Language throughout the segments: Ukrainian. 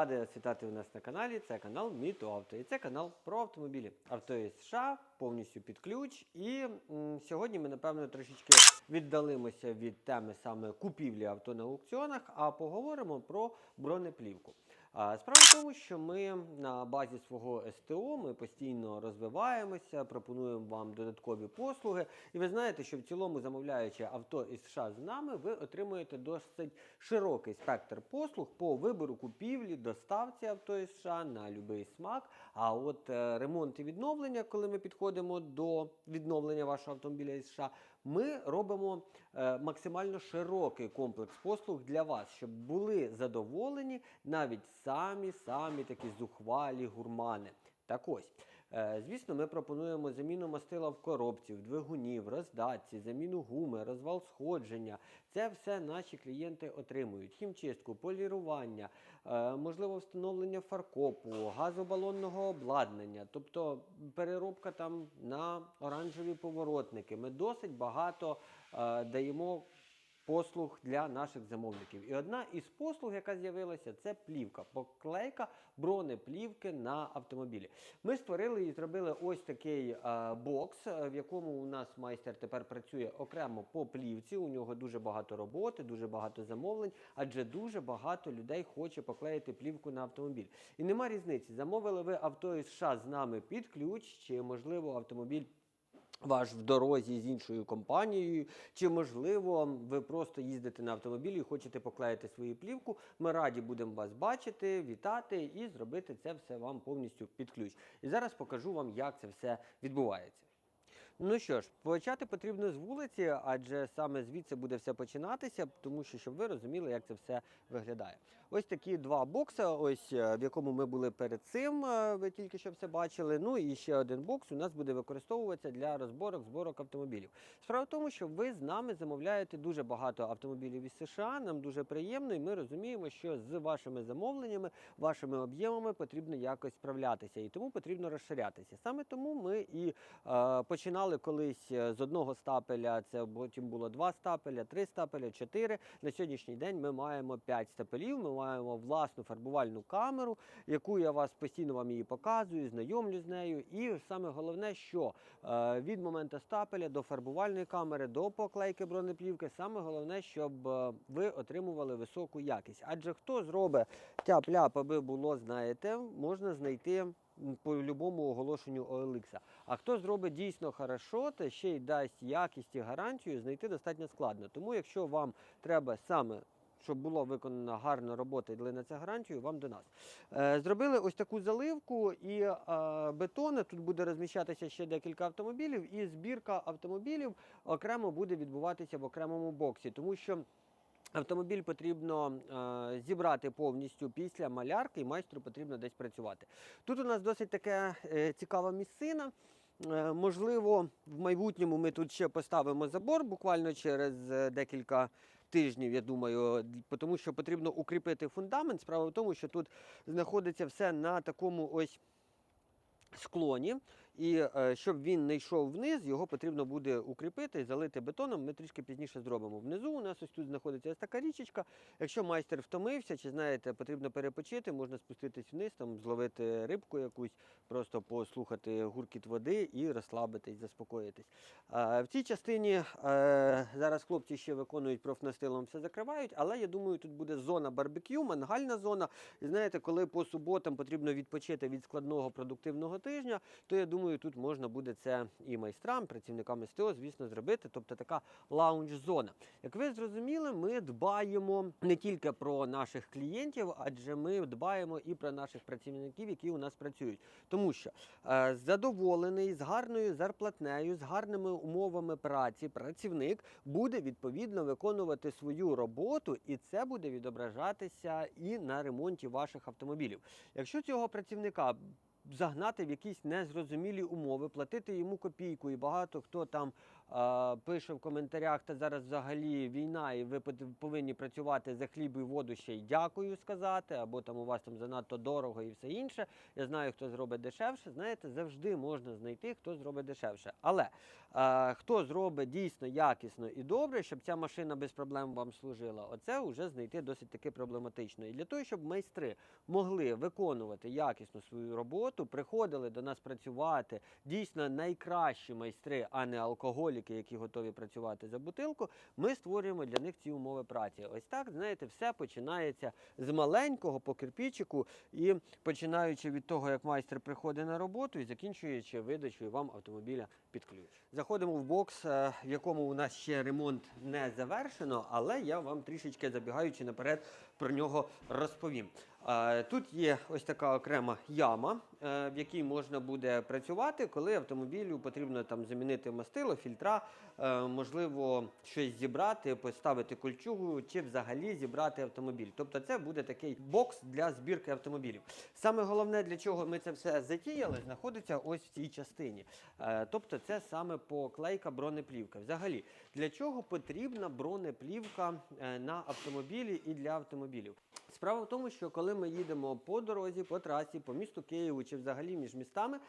Радий вас вітати у нас на каналі. Це канал Міто Авто. І це канал про автомобілі. Авто із США повністю під ключ. І м, сьогодні ми, напевно, трошечки віддалимося від теми саме купівлі авто на аукціонах, а поговоримо про бронеплівку. Справа в тому, що ми на базі свого СТО ми постійно розвиваємося, пропонуємо вам додаткові послуги. І ви знаєте, що в цілому, замовляючи авто із США з нами, ви отримуєте досить широкий спектр послуг по вибору купівлі, доставці авто із США на будь-який смак. А от е, ремонт і відновлення, коли ми підходимо до відновлення вашого автомобіля із США, ми робимо е, максимально широкий комплекс послуг для вас, щоб були задоволені навіть самі самі такі зухвалі гурмани. Так ось. Е, Звісно, ми пропонуємо заміну мастила в коробці, в двигуні, в роздатці, заміну гуми, розвал сходження. Це все наші клієнти отримують. Хімчистку, полірування, е, можливо, встановлення фаркопу, газобалонного обладнання, тобто переробка там на оранжеві поворотники. Ми досить багато е, даємо послуг для наших замовників. І одна із послуг, яка з'явилася, це плівка, поклейка бронеплівки на автомобілі. Ми створили і зробили ось такий е, бокс, е, в якому у нас майстер тепер працює окремо по плівці. У нього дуже багато роботи, дуже багато замовлень, адже дуже багато людей хоче поклеїти плівку на автомобіль. І нема різниці, замовили ви авто із США з нами під ключ, чи можливо автомобіль ваш в дорозі з іншою компанією, чи можливо ви просто їздите на автомобілі і хочете поклеїти свою плівку. Ми раді будемо вас бачити, вітати і зробити це все вам повністю під ключ. І зараз покажу вам, як це все відбувається. Ну що ж, почати потрібно з вулиці, адже саме звідси буде все починатися, тому що щоб ви розуміли, як це все виглядає. Ось такі два бокси, ось е, в якому ми були перед цим. е, Ви тільки що все бачили. Ну і ще один бокс у нас буде використовуватися для розборок, зборок автомобілів. Справа в тому, що ви з нами замовляєте дуже багато автомобілів із США. Нам дуже приємно, і ми розуміємо, що з вашими замовленнями, вашими об'ємами потрібно якось справлятися, і тому потрібно розширятися. Саме тому ми і е, починали колись е, з одного стапеля. Це потім було два стапеля, три стапеля, чотири. На сьогоднішній день ми маємо п'ять стапелів. Ми маємо власну фарбувальну камеру, яку я вас постійно вам її показую, знайомлю з нею. І саме головне, що е, від моменту стапеля до фарбувальної камери, до поклейки бронеплівки, саме головне, щоб е, ви отримували високу якість. Адже хто зробить тяп-ляп, аби було, знаєте, можна знайти м, по оголошенню OLX. А хто зробить дійсно хорошо, та ще й дасть якість і гарантію, знайти достатньо складно. Тому, якщо вам треба саме щоб було виконано гарна робота і на це гарантію, вам до нас. Е, зробили ось таку заливку і е, бетони. Тут буде розміщатися ще декілька автомобілів, і збірка автомобілів окремо буде відбуватися в окремому боксі, тому що. Автомобіль потрібно е, зібрати повністю після малярки, і майстру потрібно десь працювати. Тут у нас досить така е, цікава місцина. Е, можливо, в майбутньому ми тут ще поставимо забор буквально через е, декілька тижнів, я думаю, тому що потрібно укріпити фундамент. Справа в тому, що тут знаходиться все на такому ось склоні. І е, щоб він не йшов вниз, його потрібно буде укріпити залити бетоном. Ми трішки пізніше зробимо. Внизу у нас ось тут знаходиться ось така річечка. Якщо майстер втомився, чи знаєте, потрібно перепочити, можна спуститись вниз, там зловити рибку якусь, просто послухати гуркіт води і розслабитись, заспокоїтись. В цій частині е, зараз хлопці ще виконують профнастилом, все закривають, але я думаю, тут буде зона барбекю, мангальна зона. І знаєте, коли по суботам потрібно відпочити від складного продуктивного тижня, то я думаю, тут можна буде це і майстрам, працівникам СТО, звісно, зробити. Тобто така лаунж-зона. Як ви зрозуміли, ми дбаємо не тільки про наших клієнтів, адже ми дбаємо і про наших працівників, які у нас працюють. Тому що е, задоволений з гарною зарплатнею, з гарними умовами праці, працівник буде відповідно виконувати свою роботу, і це буде відображатися і на ремонті ваших автомобілів. Якщо цього працівника загнати в якісь незрозумілі умови, платити йому копійку, і багато хто там а, пише в коментарях, та зараз взагалі війна, і ви повинні працювати за хліб і воду ще й дякую сказати, або там у вас там занадто дорого і все інше. Я знаю, хто зробить дешевше. Знаєте, завжди можна знайти, хто зробить дешевше. Але а, хто зробить дійсно якісно і добре, щоб ця машина без проблем вам служила, оце вже знайти досить таки проблематично. І для того, щоб майстри могли виконувати якісно свою роботу, приходили до нас працювати дійсно найкращі майстри, а не алкоголіки, які готові працювати за бутилку. Ми створюємо для них ці умови праці. Ось так, знаєте, все починається з маленького по кирпічику і починаючи від того, як майстер приходить на роботу, і закінчуючи видачею вам автомобіля під ключ. Заходимо в бокс, е, в якому у нас ще ремонт не завершено, але я вам трішечки забігаючи наперед про нього розповім. Тут є ось така окрема яма, е, в якій можна буде працювати, коли автомобілю потрібно там замінити мастило, фільтра, е, можливо, щось зібрати, поставити кольчугу чи взагалі зібрати автомобіль. Тобто це буде такий бокс для збірки автомобілів. Саме головне, для чого ми це все затіяли, знаходиться ось в цій частині. Е, Тобто це саме поклейка бронеплівка. Взагалі, для чого потрібна бронеплівка на автомобілі і для автомобілів? Справа в тому, що коли ми їдемо по дорозі, по трасі, по місту Києву чи взагалі між містами,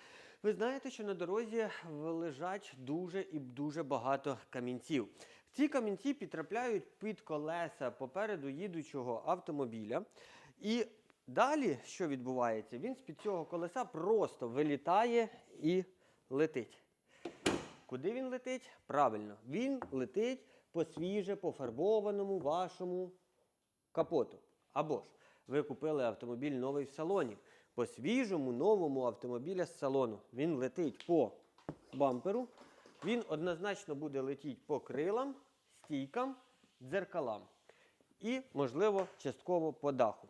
ви знаєте, що на дорозі лежать дуже і дуже багато камінців. Ці камінці підтрапляють під колеса попереду їдучого автомобіля. І далі, що відбувається, він з-під цього колеса просто вилітає і летить. Куди він летить? Правильно, він летить по свіже пофарбованому вашому капоту. Або ж ви купили автомобіль новий в салоні. По свіжому новому автомобіля з салону. Він летить по бамперу. Він однозначно буде летіти по крилам, стійкам, дзеркалам. І, можливо, частково по даху.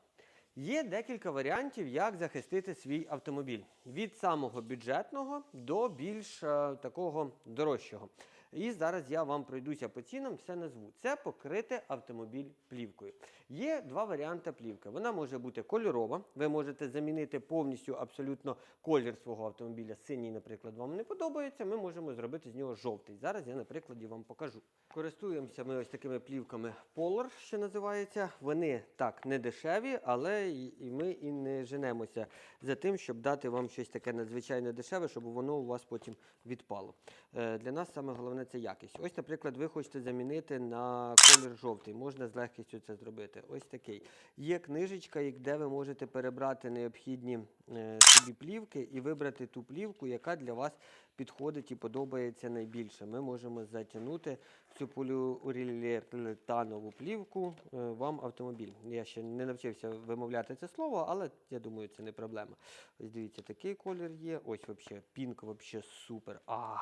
Є декілька варіантів, як захистити свій автомобіль від самого бюджетного до більш е, такого дорожчого. І зараз я вам пройдуся по цінам, все назву. Це покрити автомобіль плівкою. Є два варіанти плівки. Вона може бути кольорова. Ви можете замінити повністю абсолютно колір свого автомобіля. Синій, наприклад, вам не подобається. Ми можемо зробити з нього жовтий. Зараз я на прикладі вам покажу. Користуємося ми ось такими плівками Polar, що називається. Вони так не дешеві, але ми і не женемося за тим, щоб дати вам щось таке надзвичайно дешеве, щоб воно у вас потім відпало. Е, Для нас саме головне це якість. Ось, наприклад, ви хочете замінити на колір жовтий. Можна з легкістю це зробити. Ось такий. Є книжечка, де ви можете перебрати необхідні е, собі плівки і вибрати ту плівку, яка для вас підходить і подобається найбільше. Ми можемо затягнути цю поліуретанову плівку е, вам автомобіль. Я ще не навчився вимовляти це слово, але я думаю, це не проблема. Ось дивіться, такий колір є. Ось взагалі, пінк взагалі супер. А,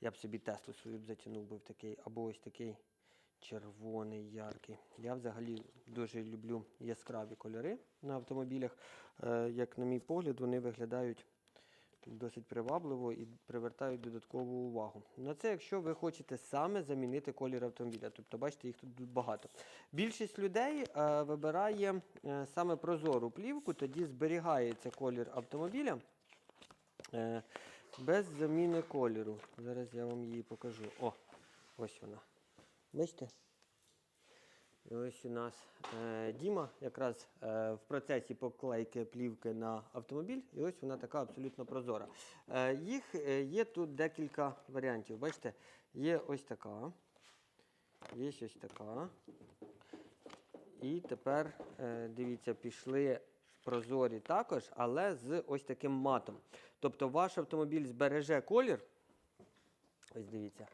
я б собі Теслу свою б затягнув би в такий, або ось такий червоний, яркий. Я взагалі дуже люблю яскраві кольори на автомобілях. Е, Як на мій погляд, вони виглядають досить привабливо і привертають додаткову увагу. На це, якщо ви хочете саме замінити колір автомобіля. Тобто, бачите, їх тут багато. Більшість людей е, вибирає е, саме прозору плівку, тоді зберігається колір автомобіля е, без заміни кольору. Зараз я вам її покажу. О, ось вона. Бачите? І ось у нас е, Діма якраз е, в процесі поклейки плівки на автомобіль, і ось вона така абсолютно прозора. Е, їх е, є тут декілька варіантів. Бачите, є ось така, є ось така. І тепер, е, дивіться, пішли прозорі також, але з ось таким матом. Тобто ваш автомобіль збереже колір. Ось дивіться.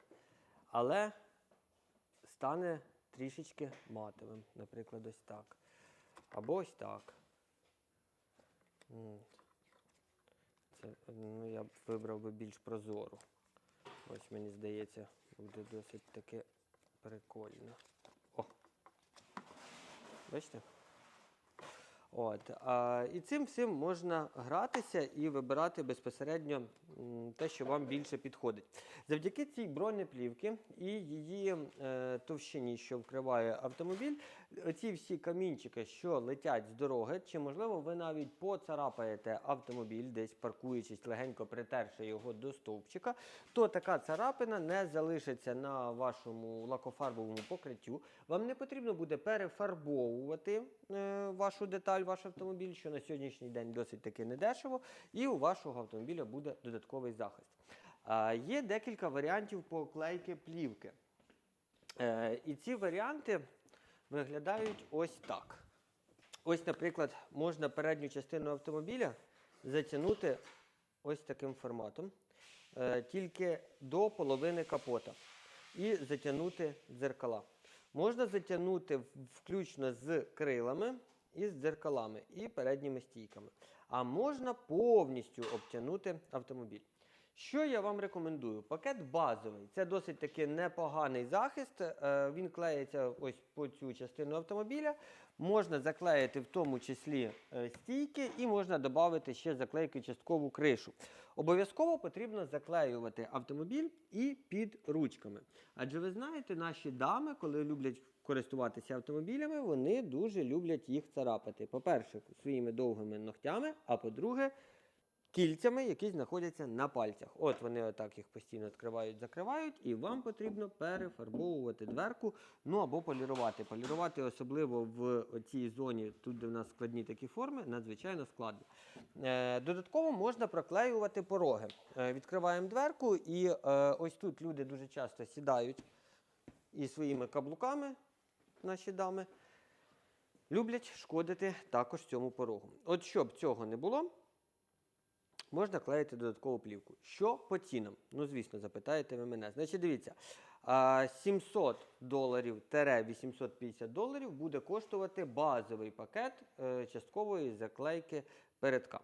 Але стане трішечки матовим, наприклад, ось так. Або ось так. Це, ну, я б вибрав би більш прозору. Ось мені здається, буде досить таки прикольно. О! Бачите? От, а, і цим всім можна гратися і вибирати безпосередньо те, що вам більше підходить. Завдяки цій бронеплівки і її е, товщині, що вкриває автомобіль, оці всі камінчики, що летять з дороги, чи можливо ви навіть поцарапаєте автомобіль, десь паркуючись, легенько притерши його до стовпчика, то така царапина не залишиться на вашому лакофарбовому покриттю. Вам не потрібно буде перефарбовувати е, вашу деталь, ваш автомобіль, що на сьогоднішній день досить таки недешево, і у вашого автомобіля буде додатковий захист. Є декілька варіантів поклейки плівки. Е, і ці варіанти виглядають ось так. Ось, наприклад, можна передню частину автомобіля затягнути ось таким форматом, е, тільки до половини капота, і затягнути дзеркала. Можна затягнути включно з крилами і з дзеркалами, і передніми стійками. А можна повністю обтягнути автомобіль. Що я вам рекомендую? Пакет базовий. Це досить таки непоганий захист. Е, Він клеїться ось по цю частину автомобіля. Можна заклеїти в тому числі е, стійки і можна додати ще заклейки часткову кришу. Обов'язково потрібно заклеювати автомобіль і під ручками. Адже ви знаєте, наші дами, коли люблять користуватися автомобілями, вони дуже люблять їх царапати. По-перше, своїми довгими ногтями, а по-друге, кільцями, які знаходяться на пальцях. От вони отак їх постійно відкривають, закривають, і вам потрібно перефарбовувати дверку, ну або полірувати. Полірувати особливо в цій зоні, тут де в нас складні такі форми, надзвичайно складно. Е, додатково можна проклеювати пороги. Е, відкриваємо дверку, і е, ось тут люди дуже часто сідають і своїми каблуками, наші дами. Люблять шкодити також цьому порогу. От щоб цього не було, можна клеїти додаткову плівку. Що по цінам? Ну, звісно, запитаєте ви мене. Значить, дивіться, 700 доларів 850 доларів буде коштувати базовий пакет е, часткової заклейки передка.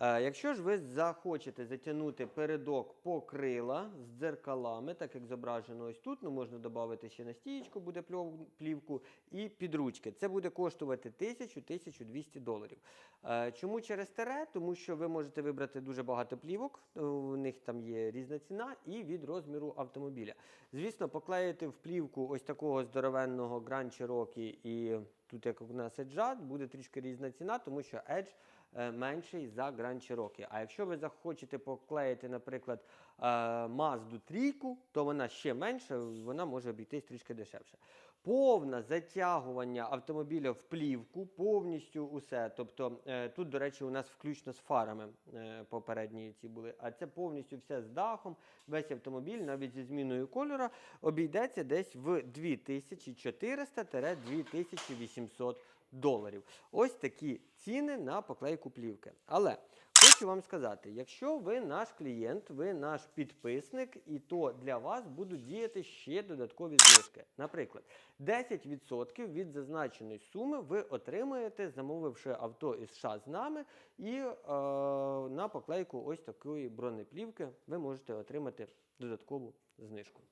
Е, Якщо ж ви захочете затягнути передок по крила з дзеркалами, так як зображено ось тут, ну можна додати ще на стієчку, буде плівку, і підручки. Це буде коштувати 1000-1200 доларів. Е, Чому через тере? Тому що ви можете вибрати дуже багато плівок, е, у них там є різна ціна, і від розміру автомобіля. Звісно, поклеїти в плівку ось такого здоровенного Grand Cherokee і тут, як у нас Edge, буде трішки різна ціна, тому що Edge менший за Grand Cherokee. А якщо ви захочете поклеїти, наприклад, е, Mazda трійку, то вона ще менша, вона може обійтись трішки дешевше. Повне затягування автомобіля в плівку, повністю усе. Тобто е, тут, до речі, у нас включно з фарами е, попередні ці були, а це повністю все з дахом, весь автомобіль, навіть зі зміною кольору, обійдеться десь в 2400-2800 доларів. Ось такі ціни на поклейку плівки. Але хочу вам сказати, якщо ви наш клієнт, ви наш підписник, і то для вас будуть діяти ще додаткові знижки. Наприклад, 10% від зазначеної суми ви отримаєте, замовивши авто із США з нами, і е, на поклейку ось такої бронеплівки ви можете отримати додаткову знижку.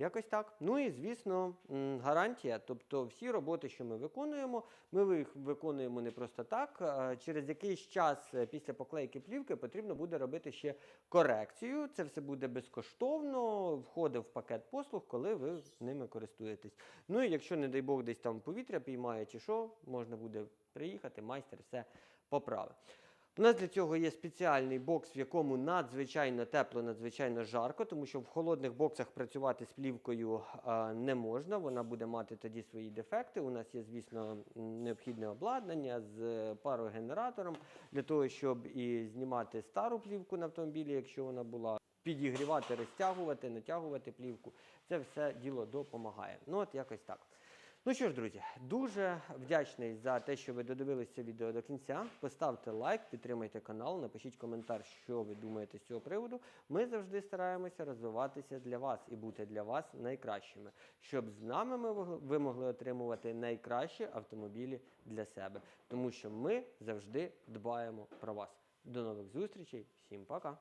Якось так. Ну і звісно, гарантія. Тобто всі роботи, що ми виконуємо, ми їх виконуємо не просто так. Через якийсь час е, після поклейки плівки потрібно буде робити ще корекцію. Це все буде безкоштовно, входить в пакет послуг, коли ви ними користуєтесь. Ну і якщо, не дай Бог, десь там повітря піймає чи що, можна буде приїхати, майстер все поправить. У нас для цього є спеціальний бокс, в якому надзвичайно тепло, надзвичайно жарко, тому що в холодних боксах працювати з плівкою не можна. Вона буде мати тоді свої дефекти. У нас є, звісно, необхідне обладнання з е, парогенератором для того, щоб і знімати стару плівку на автомобілі, якщо вона була. Підігрівати, розтягувати, натягувати плівку. Це все діло допомагає. Ну, от якось так. Ну що ж, друзі, дуже вдячний за те, що ви додивилися це відео до кінця. Поставте лайк, підтримайте канал, напишіть коментар, що ви думаєте з цього приводу. Ми завжди стараємося розвиватися для вас і бути для вас найкращими, щоб з нами ми ви могли отримувати найкращі автомобілі для себе. Тому що ми завжди дбаємо про вас. До нових зустрічей, всім пока!